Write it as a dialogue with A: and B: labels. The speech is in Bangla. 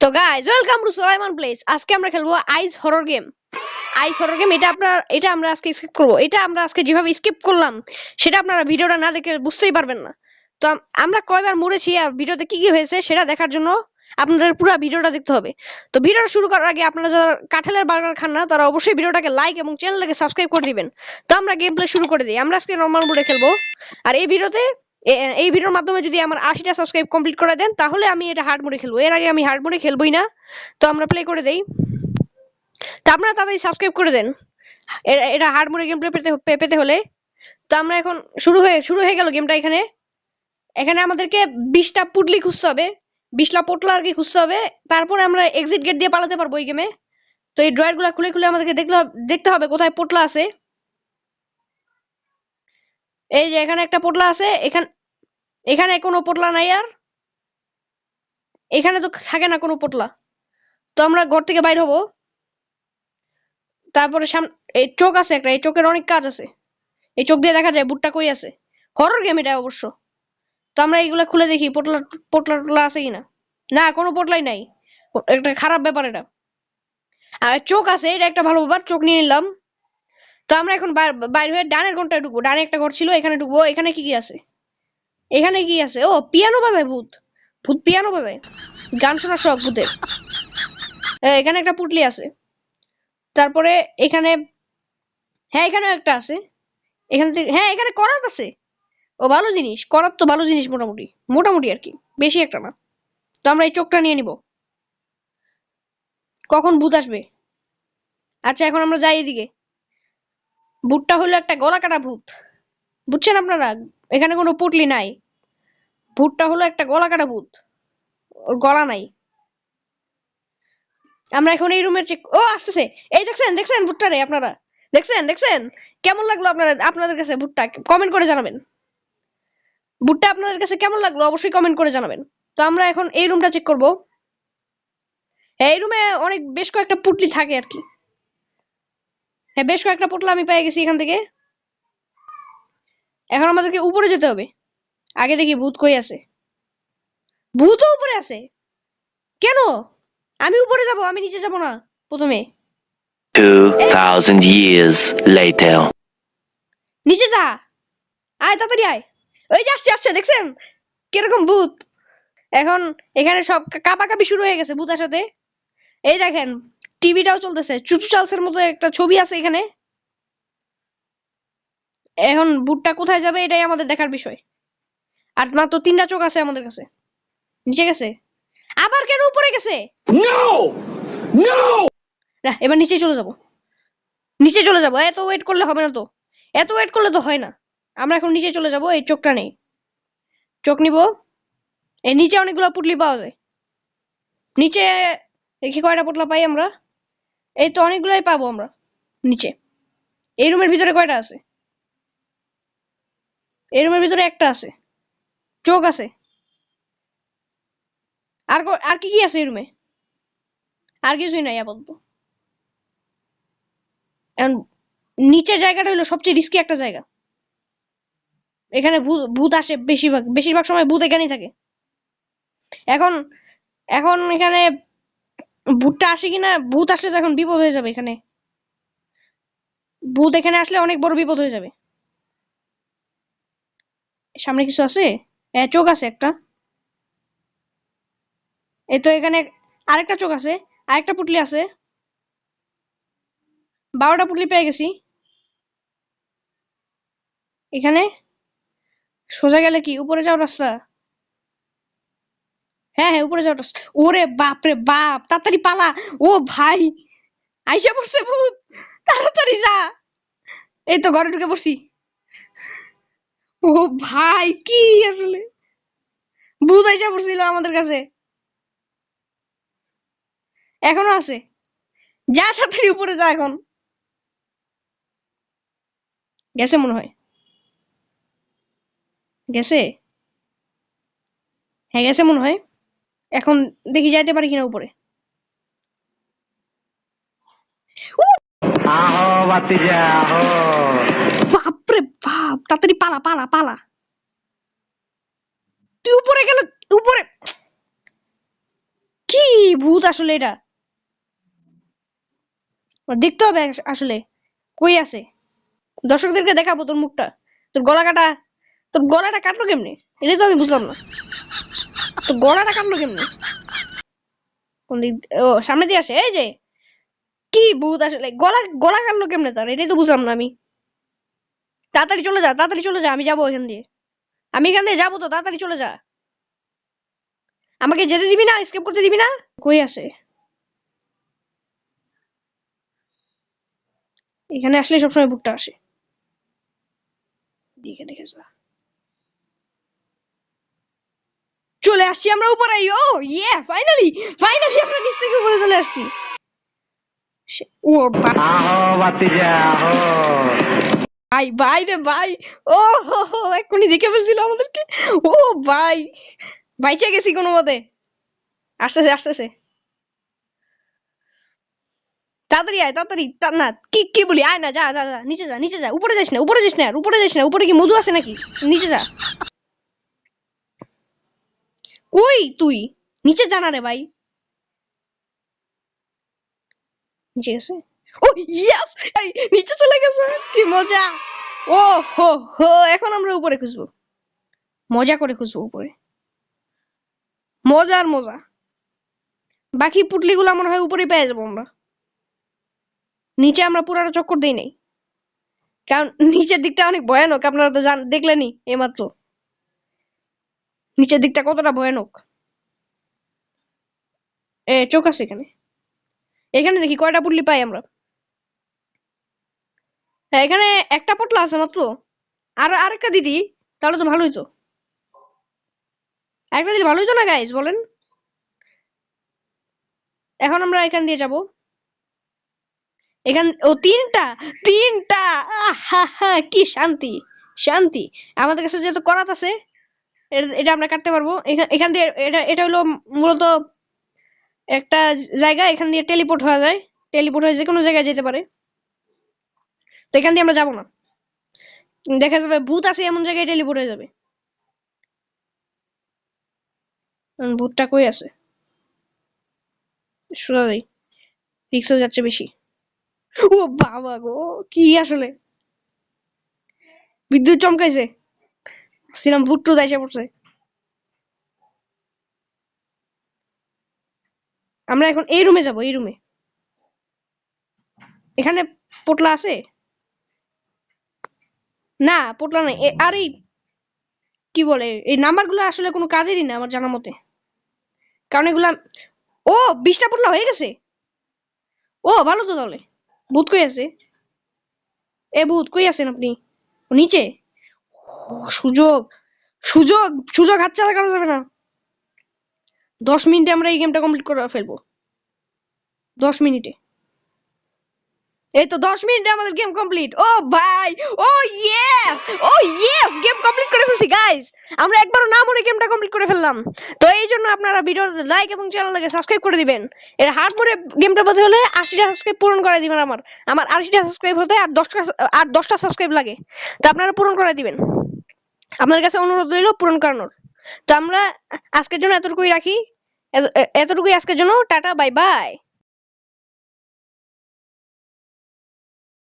A: তো guys welcome to Solaiman place আজকে আমরা খেলব ice horror game ice horror game এটা আপনার, এটা আমরা আজকে স্কিপ করব। এটা আমরা আজকে যেভাবে স্কিপ করলাম, সেটা আপনারা ভিডিওটা না দেখে বুঝতেই পারবেন না। তো আমরা কয়বার মরেছি আর ভিডিওতে কি কি হয়েছে, সেটা দেখার জন্য আপনাদের পুরো ভিডিওটা দেখতে হবে। তো ভিডিওটা শুরু করার আগে আপনারা যারা কাঁঠালের বার্গার খান না, তারা অবশ্যই ভিডিওটাকে লাইক এবং চ্যানেলটাকে সাবস্ক্রাইব করে দিবেন। তো আমরা গেম প্লে শুরু করে দিই। আমরা আজকে নর্মাল মোডে খেলব। আর এই ভিডিওতে এই ভিডিওর মাধ্যমে যদি আমার আশিটা সাবস্ক্রাইব কমপ্লিট করে দেন, তাহলে আমি এটা হার্ড মোডে খেলব। এর আগে আমি হার্ড মোডে খেলবোই না। তো আমরা প্লে করে দেই। তো আপনারা তাড়াতাড়ি সাবস্ক্রাইব করে দেন। এটা হার্ড মোডে গেম প্লে পেতে পেতে হলে। তো আমরা এখন শুরু হয়ে শুরু হয়ে গেল গেমটা এখানে। এখানে আমাদেরকে বিশটা পুটলি খুঁজতে হবে। বিশটা পোটলা আর কি খুঁজতে হবে। তারপরে আমরা এক্সিট গেট দিয়ে পালাতে পারব এই গেমে তো এই ড্রয়ারগুলা খুলে খুলে আমাদেরকে দেখতে দেখতে হবে কোথায় পোটলা আছে। এই যে এখানে একটা পোটলা আছে। এখানে এখানে কোনো পোটলা নাই আর? এখানে তো থাকে না কোনো পোটলা। তো আমরা ঘর থেকে বাইর হব। তারপরে সাম, এই চোখ আছে একটা, এই চোখের অনেক কাজ আছে। এই চোখ দিয়ে দেখা যায় বুটটা কই আছে। হরর গেম এটা অবশ্য। তো আমরা এইগুলা খুলে দেখি, পোটলা পোটলা টোটলা আছে কিনা? না, কোনো পোটলাই নাই। একটা খারাপ ব্যাপার এটা। আর চোখ আছে, এটা একটা ভালো ব্যাপার, চোখ নিয়ে নিলাম। তো আমরা এখন বাইর- হয়ে ডানের ঘরটায় ঢুকবো। ডানে একটা ঘর ছিল, এখানে ঢুকবো। এখানে কি কি আছে? এখানে কি আছে? ও, পিয়ানো বাজায় ভূত। ভূত পিয়ানো বাজায়। গান শোনার শখ ভূতের। এখানে একটা পুটলি আছে। তারপরে এখানে হ্যাঁ এখানেও একটা আছে। এখানে হ্যাঁ এখানে করাত আছে। ও, ভালো জিনিস। করাত তো ভালো জিনিস মোটামুটি। মোটামুটি আর কি। বেশি একটা না। তো আমরা এই চোখটা নিয়ে নিব। কখন ভূত আসবে? আচ্ছা এখন আমরা যাই এদিকে। ভূতটা হলো একটা গলা কাটা ভূত। বুঝছেন আপনারা? এখানে কোনো পুটলি নাই। ভূতটা হলো একটা গলা কাটা ভূত ওর গলা নাই। আমরা এখন এই রুমের চেক ও, আসতেছে। এই দেখছেন দেখছেন ভুট্টা রে আপনারা? দেখছেন দেখছেন? কেমন লাগল আপনারা আপনাদের কাছে ভুট্টা কমেন্ট করে জানাবেন। ভুট্টা আপনাদের কাছে কেমন লাগল অবশ্যই কমেন্ট করে জানাবেন। তো আমরা এখন এই রুমটা চেক করব। হ্যাঁ এই রুমে অনেক বেশ কয়েকটা পুটলি থাকে আর কি। হ্যাঁ বেশ কয়েকটা পুটলা আমি পেয়ে গেছি এখান থেকে। এখন আমাদেরকে উপরে যেতে হবে। আগে দেখি ভূত কই আছে। ভূতও উপরে আছে? কেন? আমি উপরে যাব আমি নিচে যাব না প্রথমে।
B: 2,000 years later.
A: নিচে যা। আয় তাড়াতাড়ি আয়। ওই যে আসছে আসছে দেখছেন? কীরকম ভূত। এখন এখানে সব কাপাকাপি শুরু হয়ে গেছে ভূতের সাথে। এই দেখেন টিভিটাও চলতেছে। চুচু চালসের মতো একটা ছবি আছে এখানে। এখন ভূতটা কোথায় যাবে এটাই আমাদের দেখার বিষয়। আর মাত্র তিনটা চোখ আছে আমাদের কাছে। নিচে গেছে। আবার কেন উপরে গেছে? না এবার নিচে চলে যাব। নিচে চলে যাব। এত ওয়েট করলে হবে না তো। এত ওয়েট করলে তো হয় না। আমরা এখন নিচে চলে যাব এই চোখটা নেই। চোখ নিব। এই নিচে অনেকগুলো পুটলি পাওয়া যায়। নিচে দেখি কয়টা পুটলা পাই আমরা। এই তো অনেকগুলাই পাবো আমরা নিচে। এই রুমের ভিতরে কয়টা আছে? এই রুমের ভিতরে একটা আছে। চোখ আছে। আর আর কি কি আছে এই রুমে? আর কিছুই নাই আপাতত। এখন নিচের জায়গাটা হলো সবচেয়ে রিস্কি একটা জায়গা। এখানে ভূত ভূত আসে বেশিরভাগ বেশিরভাগ সময় ভূত এখানেই থাকে। এখন এখন এখানে ভূতটা আসে কিনা, ভূত আসলে তো এখন বিপদ হয়ে যাবে এখানে। ভূত এখানে আসলে অনেক বড় বিপদ হয়ে যাবে। সামনে কিছু আছে? হ্যাঁ চোখ আছে একটা। এই তো এখানে আরেকটা চোখ আছে, আরেকটা পুটলি আছে। বারোটা পুটলি পেয়ে গেছি। এখানে? সোজা গেলে কি? উপরে যাওয়ার রাস্তা? হ্যাঁ হ্যাঁ উপরে যাওয়ার রাস্তা। ওরে বাপ রে বাপ, তাড়াতাড়ি পালা। ও ভাই, আইসা পড়ছে ভূত। তাড়াতাড়ি যা। এই তো ঘরে ঢুকে পড়ছি। ও ভাই, কি আসলে? ভূত আইসা পড়ছিল আমাদের কাছে। এখনও আছে। যা তাড়াতাড়ি উপরে যা এখন। গেছে মনে হয়। গেছে? হ্যাঁ গেছে মনে হয়। এখন দেখি যাইতে পারি কিনা উপরে!
C: আহো বাতিজা আহো।
A: বাপ, তাড়াতাড়ি পালা পালা পালা। তুই উপরে গেল, উপরে কি ভূত আসলে এটা? দেখতে হবে আসলে। কই আছে? দর্শকদেরকে দেখাবো তোর মুখটা। তোর গলা কাটা তোর গলাটা কাটলো কেমনে? এটাই তো আমি বুঝলাম না। তোর গলাটা কাটলো কেমনে? কোন দিক ও, সামনে দিয়ে আসে, এই যে। কি ভূত আসলে? গলা গলা কাটলো কেমনে তার? এটাই তো বুঝলাম না আমি। তাড়াতাড়ি চলে যা, তাড়াতাড়ি চলে যা, আমি যাব এখান দিয়ে। আমি এখান দিয়ে যাব তো, তাড়াতাড়ি চলে যা। আমাকে যেতে দিবি না? স্কেপ করতে দিবি না? কই আছে? এখানে আসলে সবসময় বুকটা আসে। দেখে দেখে যা। চলে আসছি আমরা উপরে, ও ইয়ে ফাইনালি ফাইনালি আমরা নিচ থেকে উপরে চলে আসছি। ও বা-
C: আহো বাতিজা আহো।
A: ভাই ভাই রে ভাই। ও, হো এক্ষুনি দেখে ফেলছিল আমাদেরকে। ও, ভাই। ভাই বাইচে গেছি কোনো মতে। আসতেছে আসতেছে। তাড়াতাড়ি আয়, তাড়াতাড়ি। না, কি কি বলি? আয় না, যা যা যা। নিচে যা নিচে যা। উপরে যাস না, উপরে যাস না আর, উপরে যাস না। উপরে কি মধু আছে নাকি? নিচে যা। কই তুই? নিচে যা না রে ভাই। নিচে গেছে? ও, ইয়েস! নিচে চলে গেছে। মজা। ও হো হো, এখন আমরা উপরে খুঁজবো। মজা করে খুঁজবো উপরে। মজার মজা। বাকি পুটলিগুলো মনে হয় উপরেই পেয়ে যাব আমরা। নিচে আমরা পুরাটা চক্কর দিই নাই। কারণ নিচের দিকটা অনেক ভয়ানক, আপনারা তো জান দেখলেনই এইমাত্র। নিচের দিকটা কতটা ভয়ানক। এ, চোখ আছে এখানে। এখানে দেখি কয়টা পুটলি পাই আমরা। হ্যাঁ এখানে একটা পটলা আছে মাত্র। আর আরেকটা দিদি, তাহলে তো ভালোই তো আরেকটা দিদি ভালোই তো না গাইস বলেন? এখন আমরা এখান দিয়ে যাব। এখান, ও, তিনটা তিনটা! কি শান্তি শান্তি। আমাদের কাছে যেহেতু করাত আছে এটা আমরা কাটতে পারব। এখান- এখান দিয়ে, এটা এটা হলো মূলত একটা জায়গা, এখান দিয়ে টেলিপোর্ট হওয়া যায়। টেলিপোর্ট হয়ে যে কোনো জায়গায় যেতে পারে। তো এখান দিয়ে আমরা যাব না। দেখা যাবে ভূত আছে এমন জায়গায় টেলিপোর্ট হয়ে যাবে। ভূতটা কই আছে? সোজা যাই রিক্সা যাচ্ছে বেশি। ও বাবা গো, কি আসলে? বিদ্যুৎ চমকাইছে। ছিলাম ভূত টুত এসে পড়ছে। আমরা এখন এই রুমে যাব, এই রুমে এখানে পোটলা আছে? না পোটলা নাই। আর এই কি বলে, এই নাম্বারগুলো আসলে কোনো কাজেরই না আমার জানা মতে। কারণ এগুলা, ও, বিশটা পোটলা হয়ে গেছে। ও, ভালো তো তাহলে। ভূত কই আছে? এ, ভূত কই আছেন আপনি? নিচে। সুযোগ। সুযোগ সুযোগ হাতছাড়া করা যাবে না। দশ মিনিটে আমরা এই গেমটা কমপ্লিট করে ফেলব। দশ মিনিটে। এই তো দশ মিনিটে আমাদের গেম কমপ্লিট ও ভাই, ও ইয়েস ও ইয়েস গেম কমপ্লিট করে ফেলছি গাইস আমরা একবারও না মরে গেমটা কমপ্লিট করে ফেললাম। তো এই জন্য আপনারা ভিডিওতে লাইক এবং চ্যানেলটাকে সাবস্ক্রাইব করে দিবেন। এর হার্ড মোডে গেমটা বলতে হলে আশিটা সাবস্ক্রাইব পূরণ করে দিবেন আমার। আমার আশিটা সাবস্ক্রাইব হতে আর দশটা আর দশটা সাবস্ক্রাইব লাগে। তো আপনারা পূরণ করে দিবেন। আপনার কাছে অনুরোধ রইল পূরণ করানোর। তো আমরা আজকের জন্য এতটুকুই রাখি। এতটুকুই আজকের জন্য। Tata bye bye